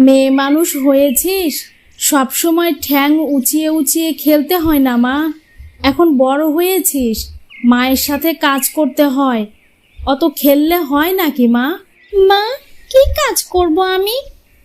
মেয়ে মানুষ হয়েছিস? সব সময় ঠ্যাং উঁচিয়ে উঁচিয়ে খেলতে হয় না মা। এখন বড় হয়েছিস মায়ের সাথে কাজ করতে হয়। অত খেললে হয় নাকি মা? মা কি কাজ করব আমি?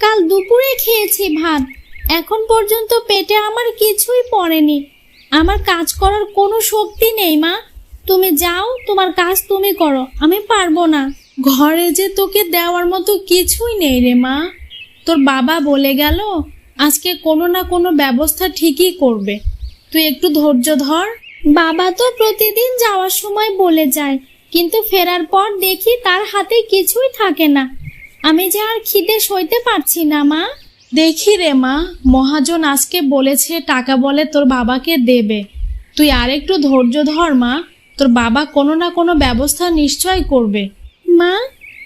কাল দুপুরে খেয়েছি ভাত। এখন পর্যন্ত পেটে আমার কিছুই পড়েনি। আমার কাজ করার কোনো শক্তি নেই মা। তুমি যাও তোমার কাজ তুমি করো আমি পারব না। ঘরে যে তোকে দেওয়ার মতো কিছুই নেই রে মা। তোর বাবা বলে গেল আজকে কোনো না কোনো ব্যবস্থা ঠিকই করবে। তুই একটু ধৈর্য ধর। বাবা তো প্রতিদিন যাওয়ার সময় বলে যায় কিন্তু ফেরার পর দেখি তার হাতে কিছুই থাকে না। আমি যে আর খিদে সইতে পারছি না মা। দেখি রে মা মহাজন আজকে বলেছে টাকা বলে তোর বাবাকে দেবে। তুই আর একটু ধৈর্য ধর মা তোর বাবা কোনো না কোনো ব্যবস্থা নিশ্চয় করবে। মা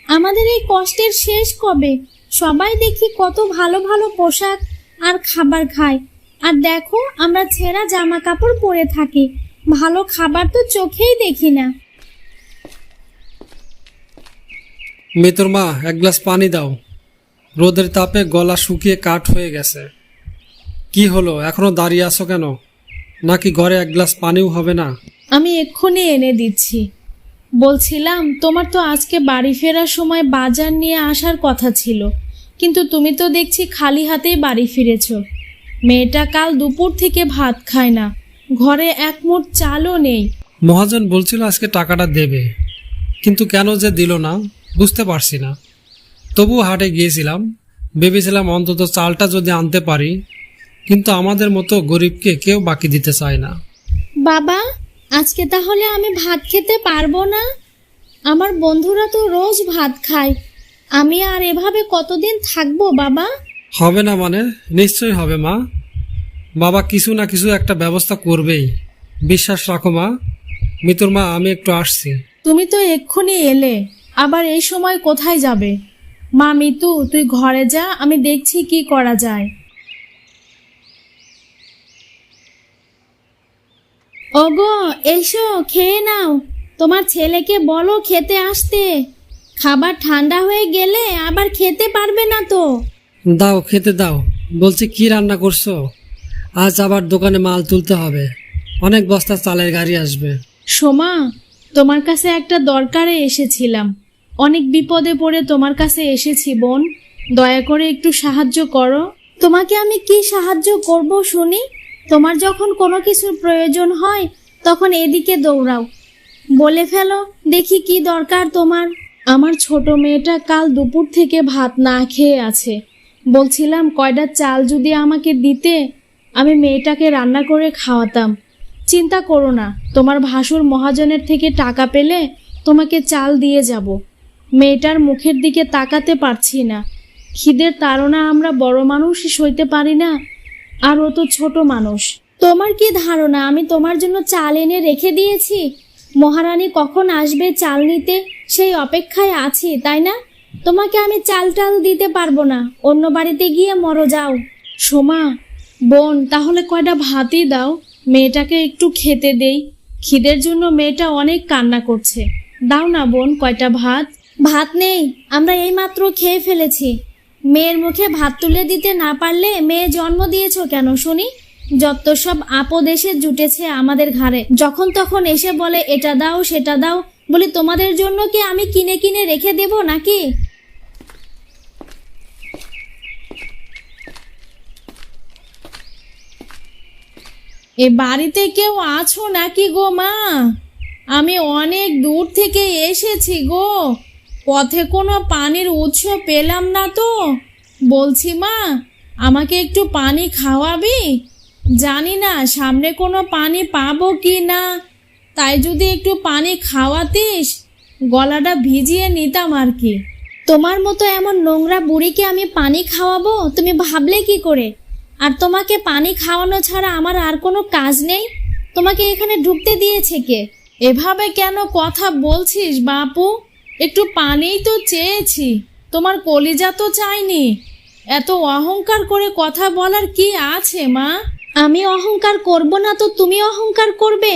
আমাদের এই কষ্টের শেষ কবে? সবাই দেখি কত ভালো ভালো পোশাক আর খাবার খায়। আর দেখো আমরা ছেঁড়া জামা কাপড় পরে থাকি। ভালো খাবার তো চোখেই দেখি না। মিতুর মা এক গ্লাস পানি দাও। রোদের তাপে গলা শুকিয়ে কাঠ হয়ে গেছে। কি হলো? এখনও দাঁড়িয়ে আছো কেন? নাকি ঘরে এক গ্লাস পানিও হবে না? আমি এক্ষুনি এনে দিচ্ছি। বলছিলাম তোমার তো আজকে বাড়ি ফেরার সময় বাজার নিয়ে আসার কথা ছিল। কিন্তু তুমি তো দেখছি খালি হাতেই বাড়ি ফিরেছ। মেয়েটা কাল দুপুর থেকে ভাত খায় না। ঘরে এক মুঠ চালও নেই। মহাজন বলছিল আজকে টাকাটা দেবে। কিন্তু কেন যে দিল না বুঝতে পারছি না। তবু হাটে গিয়েছিলাম। ভেবেছিলাম অন্তত চালটা যদি আনতে পারি কিন্তু আমাদের মতো গরিবকে কেউ বাকি দিতে চায় না। বাবা আজকে তাহলে আমি ভাত খেতে পারব না? আমার বন্ধুরা তো রোজ ভাত খায়। আমি আর এভাবে কতদিন থাকব বাবা? হবে না মানে? নিশ্চয়ই হবে মা। বাবা কিছু না কিছু একটা ব্যবস্থা করবেই। বিশ্বাস রাখো মা। মিতুর মা আমি একটু আসছি। তুমি তো এক্ষুনি এলে। আবার এই সময় কোথায় যাবে? মা মিতু তুই ঘরে যা আমি দেখছি কি করা যায়। ওগো এসো খেয়ে নাও। তোমার ছেলেকে বলো খেতে আসতে। খাবার ঠান্ডা হয়ে গেলে আবার খেতে পারবে না তো। দাও খেতে দাও। বলছি কি রান্না করছ? আজ আবার দোকানে মাল তুলতে হবে। অনেক বস্তা চালের গাড়ি আসবে। সোমা তোমার কাছে একটা দরকারে এসেছিলাম। অনেক বিপদে পড়ে তোমার কাছে এসেছি বোন। দয়া করে একটু সাহায্য করো। তোমাকে আমি কি সাহায্য করব শুনি? তোমার যখন কোনো কিছুর প্রয়োজন হয় তখন এদিকে দৌড়াও। বলে ফেলো দেখি কি দরকার তোমার। আমার ছোট মেয়েটা কাল দুপুর থেকে ভাত না খেয়ে আছে। বলছিলাম কয়টা চাল যদি আমাকে দিতে? আমি মেয়েটাকে রান্না করে খাওয়াতাম। চিন্তা করো না, তোমার ভাসুর মহাজনের থেকে টাকা পেলে তোমাকে চাল দিয়ে যাব। মেয়েটার মুখের দিকে তাকাতে পারছি না। খিদের তাড়না আমরা বড় মানুষই সইতে পারি না, আর ও তো ছোট মানুষ। তোমার কি ধারণা, আমি তোমার জন্য চাল এনে রেখে দিয়েছি? মহারানী কখন আসবে চাল নিতে? সেই অপেক্ষায় আছি, তাই না? তোমাকে আমি চাল টাল দিতে পারব না। অন্য বাড়িতে গিয়ে মরো, যাও। সোমা, বোন, তাহলে কয়টা ভাতই দাও। মেয়েটাকে একটু খেতে দেই। খিদের জন্য মেয়েটা অনেক কান্না করছে। দাও না, বোন, কয়টা ভাত। ভাত নেই, আমরা এইমাত্র খেয়ে ফেলেছি। মেয়ের মুখে ভাত তুলে দিতে না পারলে মেয়ে জন্ম দিয়েছ কেন, শুনি? যত সব আপদ এসে জুটেছে আমাদের ঘাড়ে। যখন তখন এসে বলে, এটা দাও, সেটা দাও। বলি, তোমাদের জন্য কি আমি কিনে কিনে রেখে দেব নাকি? এ বাড়িতে কেউ আছো নাকি গো মা? আমি অনেক দূর থেকে এসেছি গো। পথে কোনো পানির উৎস পেলাম না তো। বলছি, মা, আমাকে একটু পানি খাওয়াবি? জানি না সামনে কোনো পানি পাবো কি না। তাই যদি একটু পানি খাওয়াতিস, গলাটা ভিজিয়ে নিতাম আর কি। তোমার মতো এমন নোংরা বুড়িকে আমি পানি খাওয়াবো, তুমি ভাবলে কি করে? আর তোমাকে পানি খাওয়ানো ছাড়া আমার আর কোনো কাজ নেই? তোমাকে এখানে ঢুকতে দিয়েছে কে? এভাবে কেন কথা বলছিস বাপু? একটু পানিই তো চেয়েছি, তোমার কলিজা তো চাইনি। এত অহংকার করে কথা বলার কি আছে মা? আমি অহংকার করব না তো তুমি অহংকার করবে?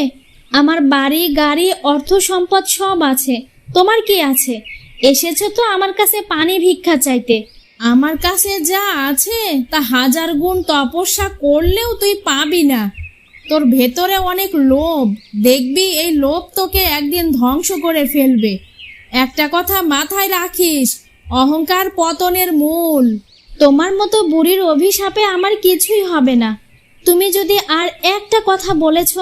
আমার বাড়ি, গাড়ি, অর্থ সম্পদ সব আছে। তোমার কি আছে? এসেছ তো আমার কাছে পানি ভিক্ষা চাইতে। আমার কাছে যা আছে তা হাজার গুণ তপস্যা করলেও তুই পাবি না। তোর ভেতরে অনেক লোভ। দেখবি এই লোভ তোকে একদিন ধ্বংস করে ফেলবে। একটা কথা মাথায় রাখিস, অহংকার পতনের মূল। তোমার মতো বুড়ির অভিশাপে আমার কিছুই হবে না। তুমি যদি আর একটা কথা বলেছ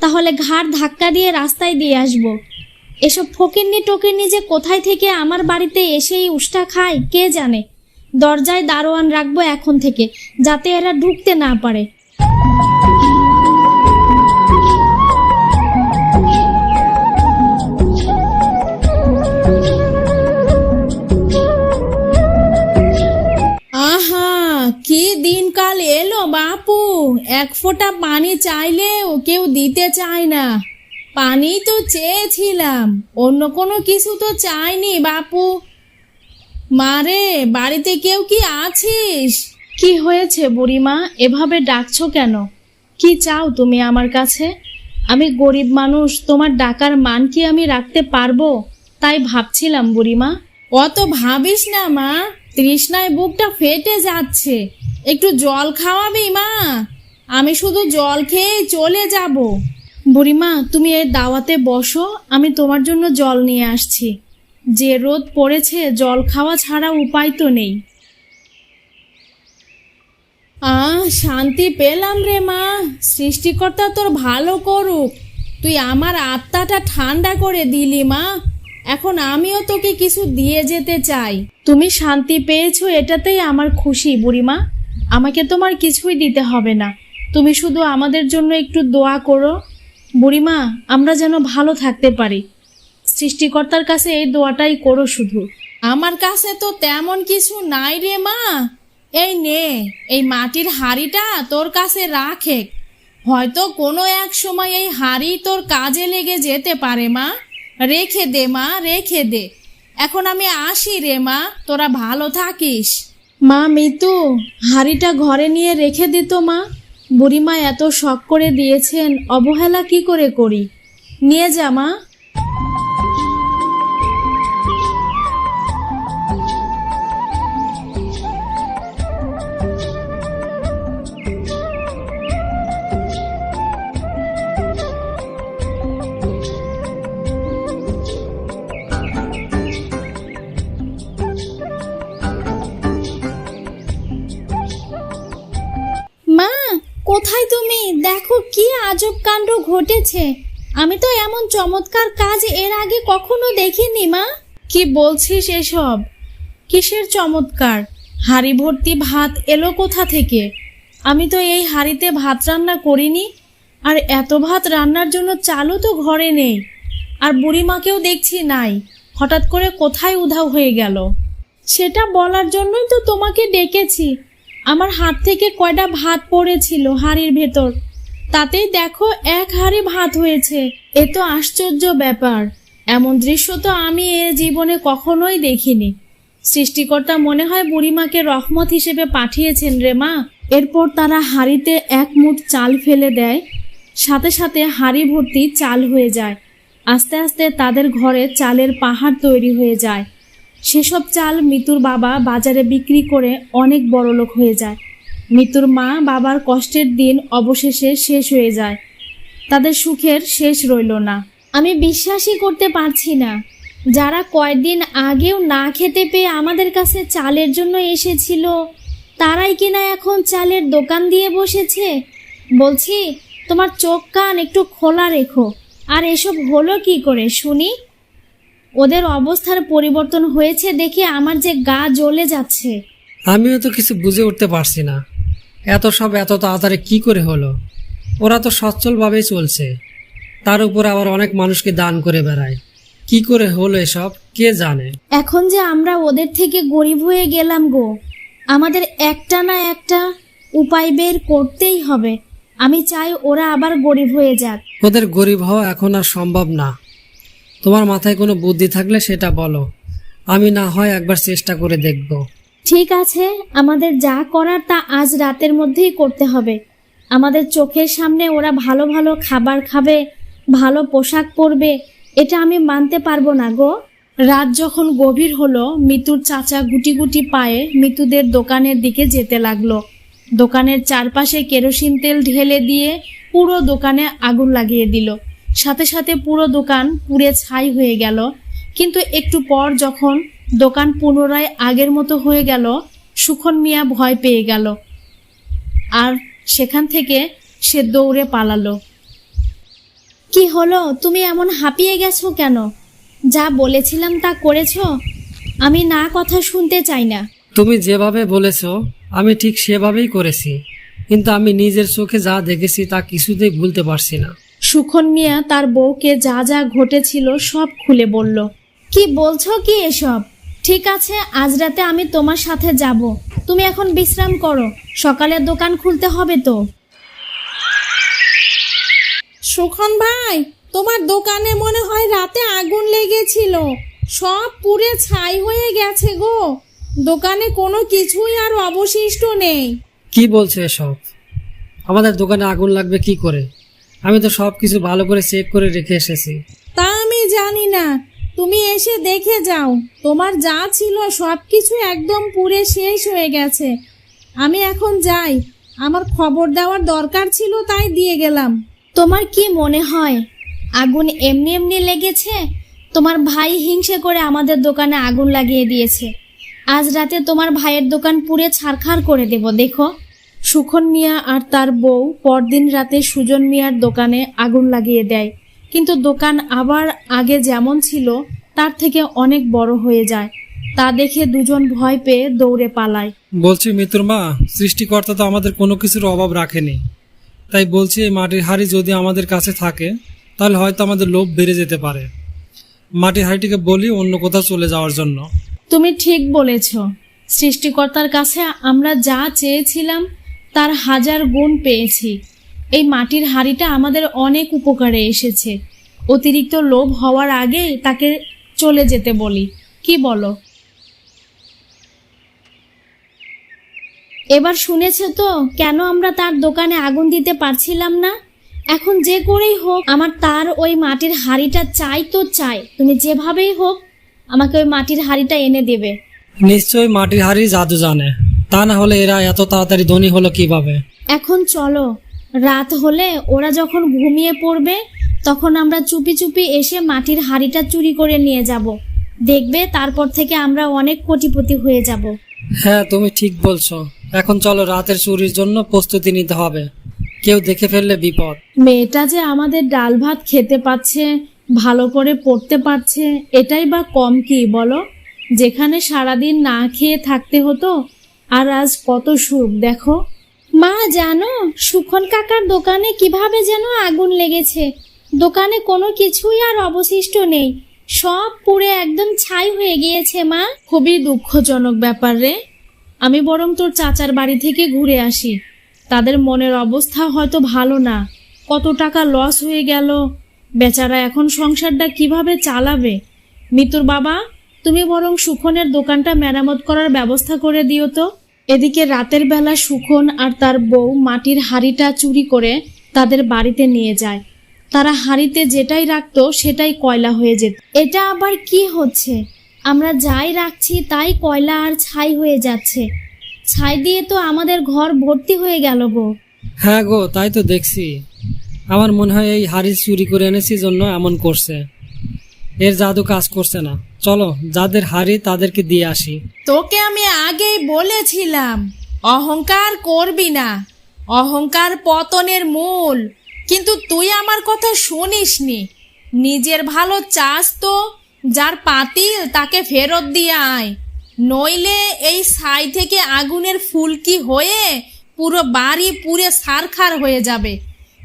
তাহলে ঘাড় ধাক্কা দিয়ে রাস্তায় দিয়ে আসব। এসব ফকিরনি টকিরনি যে কোথায় থেকে আমার বাড়িতে এসেই উষ্টা খায়, কে জানে? দরজায় দারোয়ান রাখব এখন থেকে, যাতে এরা ঢুকতে না পারে। এক ফোঁটা পানি চাইলেও কেউ দিতে চায় না। পানি তো চেয়েছিলাম অন্য কোনো কিছু তো চাইনি বাপু। মারে বাড়িতে কেউ কি আছিস? কি হয়েছে বুড়িমা এভাবে ডাকছো কেন? কি চাও তুমি আমার কাছে? আমি গরিব মানুষ তোমার ডাকার মান কি আমি রাখতে পারব? তাই ভাবছিলাম বুড়িমা। অত ভাবিস না মা তৃষ্ণায় বুকটা ফেটে যাচ্ছে। একটু জল খাওয়াবি মা। আমি শুধু জল খেয়েই চলে যাব। বুড়িমা, তুমি এই দাওয়াতে বসো, আমি তোমার জন্য জল নিয়ে আসছি। যে রোদ পড়েছে, জল খাওয়া ছাড়া উপায় তো নেই। আহ শান্তি পেলাম রে মা। সৃষ্টিকর্তা তোর ভালো করুক। তুই আমার আত্মাটা ঠান্ডা করে দিলি মা। এখন আমিও তোকে কিছু দিয়ে যেতে চাই। তুমি শান্তি পেয়েছ, এটাতেই আমার খুশি বুড়িমা। আমাকে তোমার কিছুই দিতে হবে না। তুমি শুধু আমাদের জন্য একটু দোয়া করো। বুড়িমা, আমরা যেন ভালো থাকতে পারি। সৃষ্টিকর্তার কাছে এই দোয়াটাই করো শুধু। আমার কাছে তো তেমন কিছু নাই রে মা। এই নে, এই মাটির হাড়িটা তোর কাছে রাখে। হয়তো কোনো এক সময় এই হাড়ি তোর কাজে লেগে যেতে পারে মা। রেখে দে মা, রেখে দে। এখন আমি আসি রে মা, তোরা ভালো থাকিস। মা, মিতু, হাড়িটা ঘরে নিয়ে রেখে দিত মা। বুড়িমা এত শখ করে দিয়েছেন অবহেলা কি করে করি? নিয়ে যা মা। দেখো কি আজব কাণ্ড ঘটেছে। আমি তো এমন চমৎকার কাজ এর আগে কখনো দেখিনি, মা। কি বলছিস এসব? কিসের চমৎকার? হাড়ি ভর্তি ভাত এলো কোথা থেকে? আমি তো এই হাড়িতে ভাত রান্না করিনি, আর এত ভাত রান্নার জন্য চালও তো ঘরে নেই। আর বুড়িমাকেও দেখছি নাই, হঠাৎ করে কোথায় উধাও হয়ে গেল? সেটা বলার জন্যই তো তোমাকে ডেকেছি। আমার হাত থেকে কয়টা ভাত পড়েছিল হাড়ির ভেতর। তাতেই দেখো এক হাড়ি ভাত হয়েছে। এ তো আশ্চর্য ব্যাপার। এমন দৃশ্য তো আমি এ জীবনে কখনোই দেখিনি। সৃষ্টিকর্তা মনে হয় বুড়িমাকে রহমত হিসেবে পাঠিয়েছেন রে মা। এরপর তারা হাড়িতে এক মুঠ চাল ফেলে দেয়। সাথে সাথে হাড়ি ভর্তি চাল হয়ে যায়। আস্তে আস্তে তাদের ঘরে চালের পাহাড় তৈরি হয়ে যায়। সেসব চাল মিতুর বাবা বাজারে বিক্রি করে অনেক বড়লোক হয়ে যায়। মিতুর মা বাবার কষ্টের দিন অবশেষে শেষ হয়ে যায়। তাদের সুখের শেষ রইল না। আমি বিশ্বাসই করতে পারছি না। যারা কয়েকদিন আগেও না খেতে পেয়ে আমাদের কাছে চালের জন্য এসেছিল, তারাই কিনা এখন চালের দোকান দিয়ে বসেছে? বলছি, তোমার চোখ কান একটু খোলা রেখো। আর এসব হলো কি করে, শুনি? ওদের অবস্থার পরিবর্তন হয়েছে দেখে আমার যে গা জ্বলে যাচ্ছে। আমিও তো কিছু বুঝে উঠতে পারছি না। এত সব এত তাড়াতাড়ি কি করে হলো? ওরা তো সচ্ছলভাবেই চলছে। তার উপর আবার অনেক মানুষকে দান করে বেড়ায়। কি করে হলো এসব কে জানে? এখন যে আমরা ওদের থেকে গরিব হয়ে গেলাম গো আমাদের একটা না একটা উপায় বের করতেই হবে। আমি চাই ওরা আবার গরিব হয়ে যাক। ওদের গরিব হওয়া এখন আর সম্ভব না। তোমার মাথায় কোনো বুদ্ধি থাকলে সেটা বলো। আমি না হয় একবার চেষ্টা করে দেখব। ঠিক আছে, আমাদের যা করার তা আজ রাতের মধ্যেই করতে হবে। আমাদের চোখের সামনে ওরা ভালো ভালো খাবার খাবে, ভালো পোশাক পরবে, এটা আমি মানতে পারব না গো। রাত যখন গভীর হলো, মিতুর চাচা গুটি গুটি পায়ে মিতুদের দোকানের দিকে যেতে লাগল। দোকানের চারপাশে কেরোসিন তেল ঢেলে দিয়ে পুরো দোকানে আগুন লাগিয়ে দিল। সাথে সাথে পুরো দোকান পুড়ে ছাই হয়ে গেল। কিন্তু একটু পর যখন দোকান পুনরায় আগের মতো হয়ে গেল সুখন মিয়া ভয় পেয়ে গেল। আর সেখান থেকে সে দৌড়ে পালালো। কি হলো? তুমি এমন হাঁপিয়ে গেছো কেন? যা বলেছিলাম তা করেছ? আমি না কথা শুনতে চাই না। তুমি যেভাবে বলেছ আমি ঠিক সেভাবেই করেছি। কিন্তু আমি নিজের চোখে যা দেখেছি তা কিছুতেই ভুলতে পারছি না। সুখন মিয়া তার বউকে যা যা ঘটেছিল সব খুলে বলল। কি বলছো কি এসব? ঠিক আছে আজ রাতে আমি তোমার সাথে যাব। তুমি এখন বিশ্রাম করো। সকালে দোকান খুলতে হবে তো। সুখন ভাই তোমার দোকানে মনে হয় রাতে আগুন লেগেছিল। সব পুড়ে ছাই হয়ে গেছে গো। দোকানে কোনো কিছুই আর অবশিষ্ট নেই। কি বলছো এসব? আমাদের দোকানে আগুন লাগবে কি করে? আমি তো সব কিছু ভালো করে চেক করে রেখে এসেছি। তা আমি জানি না। তুমি এসে দেখে যাও। তোমার যা ছিল সব কিছু একদম পুড়ে শেষ হয়ে গেছে। আমি এখন যাই। আমার খবর দেওয়ার দরকার ছিল তাই দিয়ে গেলাম। তোমার কি মনে হয়? আগুন এমনি এমনি লেগেছে? তোমার ভাই হিংসে করে আমাদের দোকানে আগুন লাগিয়ে দিয়েছে। আজ রাতে তোমার ভাইয়ের দোকান পুড়ে ছারখার করে দেব, দেখো। সুখন মিয়া আর তার বউ পরদিন রাতে সুজন মিয়ার দোকানে আগুন লাগিয়ে দেয়। কিন্তু দোকান আবার আগে যেমন ছিল তার থেকে অনেক বড় হয়ে যায়। তা দেখে দুজন ভয় পেয়ে দৌড়ে পালায়। বলছি মিতুর মা সৃষ্টিকর্তা তো আমাদের কোনো কিছুর অভাব রাখেনি। তাই বলছি এই মাটির হাড়ি যদি আমাদের কাছে থাকে তাহলে হয়তো আমাদের লোভ বেড়ে যেতে পারে। মাটির হাড়িটিকে বলি অন্য কোথাও চলে যাওয়ার জন্য। তুমি ঠিক বলেছ। সৃষ্টিকর্তার কাছে আমরা যা চেয়েছিলাম তার হাজার গুণ পেয়েছি। এই মাটির হাড়িটা আমাদের অনেক উপকারে এসেছে। অতিরিক্ত লোভ হওয়ার আগে তাকে চলে যেতে বলি। কি বলো? এবার শুনেছে তো কেন আমরা তার দোকানে আগুন দিতে পারছিলাম না? এখন যে করেই হোক আমার তার ওই মাটির হাড়িটা চাই তো চাই। তুমি যেভাবেই হোক আমাকে ওই মাটির হাড়িটা এনে দেবে। নিশ্চয়ই মাটির হাড়ি জাদু জানে। তা না হলে এরা এত তাড়াতাড়ি ধনী হলো কীভাবে? এখন চলো রাত হলে ওরা যখন ঘুমিয়ে পড়বে তখন আমরা চুপি চুপি এসে মাটির হাড়িটা চুরি করে নিয়ে যাব। দেখবে তারপর থেকে আমরা অনেক কোটিপতি হয়ে যাব। হ্যাঁ তুমি ঠিক বলছো। এখন চলো রাতের চুরির জন্য প্রস্তুতি নিতে হবে। কেউ দেখে ফেললে বিপদ। মেয়েটা যে আমাদের ডাল ভাত খেতে পাচ্ছে ভালো করে পড়তে পারছে এটাই বা কম কি বলো? যেখানে সারাদিন না খেয়ে থাকতে হতো আর আজ কত সুখ দেখো। মা, জানো, সুখন কাকার দোকানে কীভাবে যেন আগুন লেগেছে। দোকানে কোনো কিছুই আর অবশিষ্ট নেই। সব পুড়ে একদম ছাই হয়ে গিয়েছে, মা। খুবই দুঃখজনক ব্যাপার রে। আমি বরং তোর চাচার বাড়ি থেকে ঘুরে আসি। তাদের মনের অবস্থা হয়তো ভালো না। কত টাকা লস হয়ে গেল। বেচারা এখন সংসারটা কীভাবে চালাবে? মিতুর বাবা, তুমি বরং সুখনের দোকানটা মেরামত করার ব্যবস্থা করে দিও তো। এদিকে রাতের বেলা সুখন আর তার বউ মাটির হাড়িটা চুরি করে তাদের বাড়িতে নিয়ে যায়। তারা হাড়িতে যেটাই রাখতো সেটাই কয়লা হয়ে যেত। এটা আবার কি হচ্ছে? আমরা যাই রাখছি তাই কয়লা আর ছাই হয়ে যাচ্ছে। ছাই দিয়ে তো আমাদের ঘর ভর্তি হয়ে গেল গো। হ্যাঁ গো, তাই তো দেখছি। আমার মনে হয় এই হাড়ি চুরি করে এনেছি জন্য এমন করছে। এর জাদু কাজ করছে না। চলো, যাদের হাড়ি তাদেরকে দিয়ে আসি। তোকে আমি আগেই বলেছিলাম, অহংকার করবি না। অহংকার পতনের মূল। কিন্তু তুই আমার কথা শুনিসনি। নিজের ভালো চাস তো, যার পাতিল তাকে ফেরত দিয়ে আয়। নইলে এই ছাই থেকে আগুনের ফুলকি হয়ে পুরো বাড়ি পুড়ে সারখার হয়ে যাবে।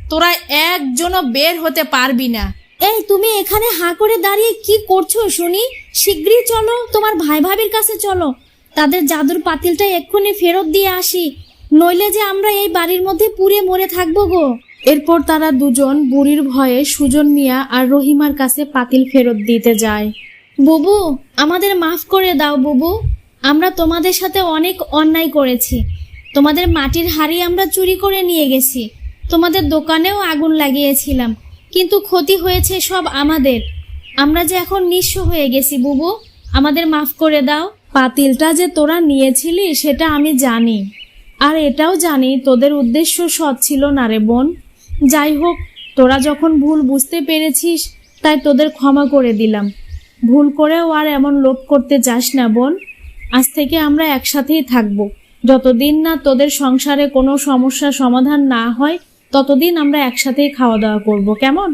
তোরা একজনও বের হতে পারবি না। এই, তুমি এখানে হাঁ করে দাঁড়িয়ে কি করছ শুনি? শিগগিরই চলো, তোমার ভাই ভাবির কাছে চলো। তাদের জাদুর পাতিলটা এক্ষুনি ফেরত দিয়ে আসি। নইলে যে আমরা এই বাড়ির মধ্যে পুড়ে মরে থাকব গো। এরপর তারা দুজন বুড়ির ভয়ে সুজন মিয়া আর রহিমার কাছে পাতিল ফেরত দিতে যায়। বুবু, আমাদের মাফ করে দাও বুবু। আমরা তোমাদের সাথে অনেক অন্যায় করেছি। তোমাদের মাটির হাড়ি আমরা চুরি করে নিয়ে গেছি। তোমাদের দোকানেও আগুন লাগিয়েছিলাম। কিন্তু ক্ষতি হয়েছে সব আমাদের। আমরা যে এখন নিঃস্ব হয়ে গেছি, বুবু। আমাদের মাফ করে দাও। পাতিলটা যে তোরা নিয়েছিলি, সেটা আমি জানি। আর এটাও জানি, তোদের উদ্দেশ্য সৎ ছিল না রে বোন। যাই হোক, তোরা যখন ভুল বুঝতে পেরেছিস, তাই তোদের ক্ষমা করে দিলাম। ভুল করেও আর এমন লোভ করতে চাস না বোন। আজ থেকে আমরা একসাথেই থাকব। যতদিন না তোদের সংসারে কোনো সমস্যা সমাধান না হয় ততদিন আমরা একসাথেই খাওয়া দাওয়া করব কেমন?